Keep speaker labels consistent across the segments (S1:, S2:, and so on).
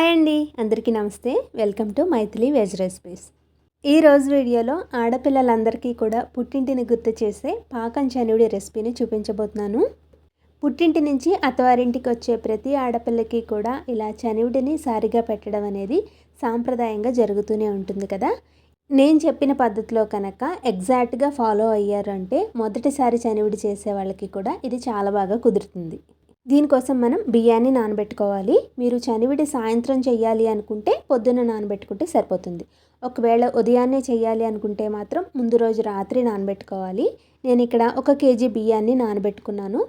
S1: Hi అండి అందరికీ నమస్తే. Welcome to Mythili veg recipes. ఈ రోజు వీడియోలో ఆడపిల్లలందరికీ కూడా పుట్టింటిని గుర్తు చేసే పాకం చనుడి రెసిపీని చూపించబోతున్నాను. పుట్టింటి నుంచి అత్తవారింటికి వచ్చే ప్రతి ఆడపిల్లకి కూడా ఇలా చనివిడిని సారిగా పెట్టడం అనేది సాంప్రదాయంగా జరుగుతూనే ఉంటుంది కదా. నేను చెప్పిన పద్ధతిలో కనుక ఎగ్జాక్ట్గా ఫాలో అయ్యారంటే మొదటిసారి చనివిడి చేసే వాళ్ళకి కూడా ఇది చాలా బాగా కుదురుతుంది. దీనికోసం మనం బియ్యాన్ని నానబెట్టుకోవాలి. మీరు చనివిడి సాయంత్రం చేయాలి అనుకుంటే పొద్దున్న నానబెట్టుకుంటే సరిపోతుంది. ఒకవేళ ఉదయాన్నే చేయాలి అనుకుంటే మాత్రం ముందు రోజు రాత్రి నానబెట్టుకోవాలి. నేను ఇక్కడ ఒక కేజీ బియ్యాన్ని నానబెట్టుకున్నాను.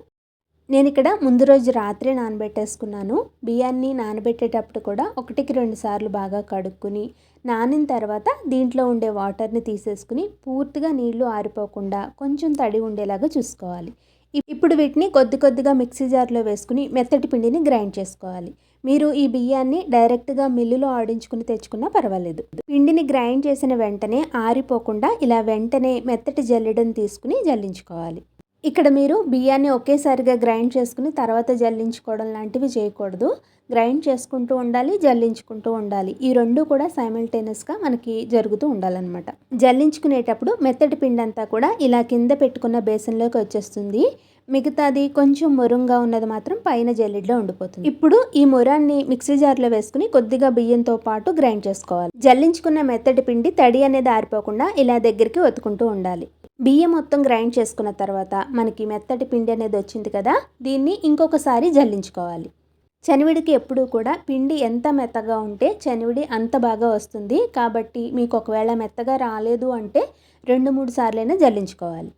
S1: నేను ఇక్కడ ముందు రోజు రాత్రి నానబెట్టేసుకున్నాను. బియ్యాన్ని నానబెట్టేటప్పుడు కూడా ఒకటికి రెండు సార్లు బాగా కడుక్కుని నానిన తర్వాత దీంట్లో ఉండే వాటర్ని తీసేసుకుని పూర్తిగా నీళ్ళు ఆరిపోకుండా కొంచెం తడి ఉండేలాగా చూసుకోవాలి. ఇప్పుడు వీటిని కొద్ది కొద్దిగా మిక్సీ జార్లో వేసుకుని మెత్తటి పిండిని గ్రైండ్ చేసుకోవాలి. మీరు ఈ బియ్యాన్ని డైరెక్ట్గా మిల్లులో ఆడించుకుని తెచ్చుకున్నా పర్వాలేదు. పిండిని గ్రైండ్ చేసిన వెంటనే ఆరిపోకుండా ఇలా వెంటనే మెత్తటి జల్లెడని తీసుకుని జల్లించుకోవాలి. ఇక్కడ మీరు బియ్యాన్ని ఒకేసారిగా గ్రైండ్ చేసుకుని తర్వాత జల్లించుకోవడం లాంటివి చేయకూడదు. గ్రైండ్ చేసుకుంటూ ఉండాలి జల్లించుకుంటూ ఉండాలి. ఈ రెండు కూడా సైమిల్టేనియస్గా మనకి జరుగుతూ ఉండాలన్నమాట. జల్లించుకునేటప్పుడు మెత్తటి పిండి అంతా కూడా ఇలా కింద పెట్టుకున్న బేసన్లోకి వచ్చేస్తుంది. మిగతాది కొంచెం మురంగా ఉన్నది మాత్రం పైన జల్లిడ్లో ఉండిపోతుంది. ఇప్పుడు ఈ మురాన్ని మిక్సీ జార్లో వేసుకుని కొద్దిగా బియ్యంతో పాటు గ్రైండ్ చేసుకోవాలి. జల్లించుకున్న మెత్తటి పిండి తడి అనేది ఆరిపోకుండా ఇలా దగ్గరికి ఒత్తుకుంటూ ఉండాలి. బియ్యం మొత్తం గ్రైండ్ చేసుకున్న తర్వాత మనకి మెత్తటి పిండి అనేది వచ్చింది కదా దీన్ని ఇంకొకసారి జల్లించుకోవాలి. చనివిడికి ఎప్పుడూ కూడా పిండి ఎంత మెత్తగా ఉంటే చనివిడి అంత బాగా వస్తుంది. కాబట్టి మీకు ఒకవేళ మెత్తగా రాలేదు అంటే రెండు మూడు సార్లైనా జల్లించుకోవాలి.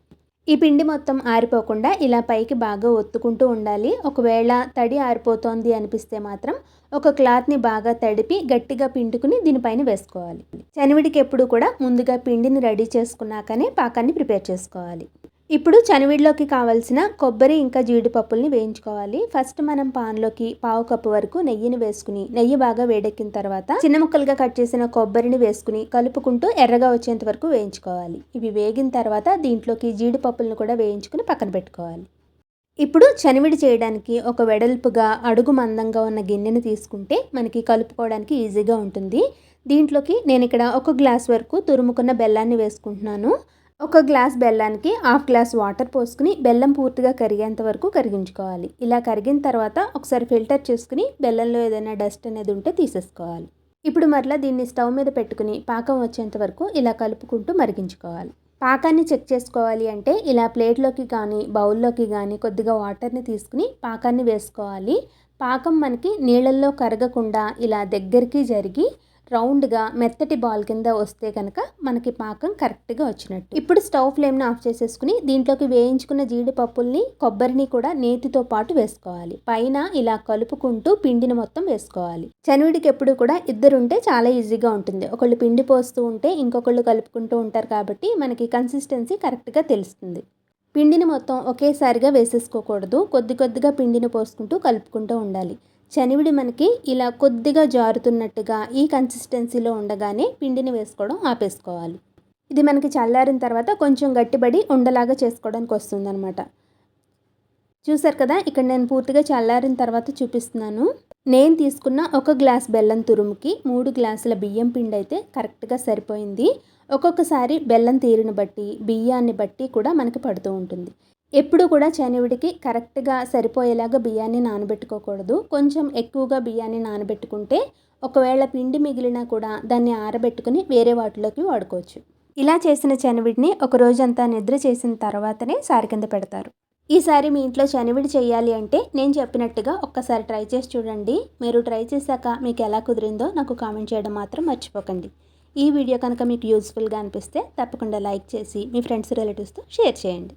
S1: ఈ పిండి మొత్తం ఆరిపోకుండా ఇలా పైకి బాగా ఒత్తుకుంటూ ఉండాలి. ఒకవేళ తడి ఆరిపోతోంది అనిపిస్తే మాత్రం ఒక క్లాత్ని బాగా తడిపి గట్టిగా పిండుకుని దీనిపైన వేసుకోవాలి. చనివిడికి ఎప్పుడు కూడా ముందుగా పిండిని రెడీ చేసుకున్నాకనే పాకాన్ని ప్రిపేర్ చేసుకోవాలి. ఇప్పుడు చనివిడిలోకి కావాల్సిన కొబ్బరి ఇంకా జీడిపప్పుల్ని వేయించుకోవాలి. ఫస్ట్ మనం పాన్లోకి పావు కప్పు వరకు నెయ్యిని వేసుకుని నెయ్యి బాగా వేడెక్కిన తర్వాత చిన్న ముక్కలుగా కట్ చేసిన కొబ్బరిని వేసుకుని కలుపుకుంటూ ఎర్రగా వచ్చేంత వరకు వేయించుకోవాలి. ఇవి వేగిన తర్వాత దీంట్లోకి జీడిపప్పులను కూడా వేయించుకుని పక్కన పెట్టుకోవాలి. ఇప్పుడు చనివిడి చేయడానికి ఒక వెడల్పుగా అడుగు మందంగా ఉన్న గిన్నెను తీసుకుంటే మనకి కలుపుకోవడానికి ఈజీగా ఉంటుంది. దీంట్లోకి నేను ఇక్కడ ఒక గ్లాస్ వరకు తురుముకున్న బెల్లాన్ని వేసుకుంటున్నాను. ఒక గ్లాస్ బెల్లానికి హాఫ్ గ్లాస్ వాటర్ పోసుకుని బెల్లం పూర్తిగా కరిగేంత వరకు కరిగించుకోవాలి. ఇలా కరిగిన తర్వాత ఒకసారి ఫిల్టర్ చేసుకుని బెల్లంలో ఏదైనా డస్ట్ అనేది ఉంటే తీసేసుకోవాలి. ఇప్పుడు మరలా దీన్ని స్టవ్ మీద పెట్టుకుని పాకం వచ్చేంత వరకు ఇలా కలుపుకుంటూ మరిగించుకోవాలి. పాకాన్ని చెక్ చేసుకోవాలి అంటే ఇలా ప్లేట్లోకి కానీ బౌల్లోకి కానీ కొద్దిగా వాటర్ని తీసుకుని పాకాన్ని వేసుకోవాలి. పాకం మనకి నీళ్ళల్లో కరగకుండా ఇలా దగ్గరికి జరిగి రౌండ్గా మెత్తటి బాల్ కింద వస్తే కనుక మనకి పాకం కరెక్ట్గా వచ్చినట్టు. ఇప్పుడు స్టవ్ ఫ్లేమ్ని ఆఫ్ చేసేసుకుని దీంట్లోకి వేయించుకున్న జీడిపప్పుల్ని కొబ్బరిని కూడా నేతితో పాటు వేసుకోవాలి. పైన ఇలా కలుపుకుంటూ పిండిని మొత్తం వేసుకోవాలి. చనివిడికి ఎప్పుడు కూడా ఇద్దరుంటే చాలా ఈజీగా ఉంటుంది. ఒకళ్ళు పిండి పోస్తూ ఉంటే ఇంకొకళ్ళు కలుపుకుంటూ ఉంటారు కాబట్టి మనకి కన్సిస్టెన్సీ కరెక్ట్గా తెలుస్తుంది. పిండిని మొత్తం ఒకేసారిగా వేసేసుకోకూడదు. కొద్ది కొద్దిగా పిండిని పోసుకుంటూ కలుపుకుంటూ ఉండాలి. చనివిడి మనకి ఇలా కొద్దిగా జారుతున్నట్టుగా ఈ కన్సిస్టెన్సీలో ఉండగానే పిండిని వేసుకోవడం ఆపేసుకోవాలి. ఇది మనకి చల్లారిన తర్వాత కొంచెం గట్టిబడి ఉండలాగా చేసుకోవడానికి వస్తుందన్నమాట. చూసారు కదా ఇక్కడ నేను పూర్తిగా చల్లారిన తర్వాత చూపిస్తున్నాను. నేను తీసుకున్న ఒక గ్లాస్ బెల్లం తురుముకి మూడు గ్లాసుల బియ్యం పిండి అయితే కరెక్ట్గా సరిపోయింది. ఒక్కొక్కసారి బెల్లం తీరుని బట్టి బియ్యాన్ని బట్టి కూడా మనకి పడుతూ ఉంటుంది. ఎప్పుడు కూడా చనివిడికి కరెక్ట్గా సరిపోయేలాగా బియ్యాన్ని నానబెట్టుకోకూడదు. కొంచెం ఎక్కువగా బియ్యాన్ని నానబెట్టుకుంటే ఒకవేళ పిండి మిగిలినా కూడా దాన్ని ఆరబెట్టుకుని వేరే వాటిలోకి వాడుకోవచ్చు. ఇలా చేసిన చనివిడిని ఒక రోజంతా నిద్ర చేసిన తర్వాతనే సారి కింద పెడతారు. ఈసారి మీ ఇంట్లో చనివిడి చేయాలి అంటే నేను చెప్పినట్టుగా ఒక్కసారి ట్రై చేసి చూడండి. మీరు ట్రై చేశాక మీకు ఎలా కుదిరిందో నాకు కామెంట్ చేయడం మాత్రం మర్చిపోకండి. ఈ వీడియో కనుక మీకు యూస్ఫుల్గా అనిపిస్తే తప్పకుండా లైక్ చేసి మీ ఫ్రెండ్స్ రిలేటివ్స్తో షేర్ చేయండి.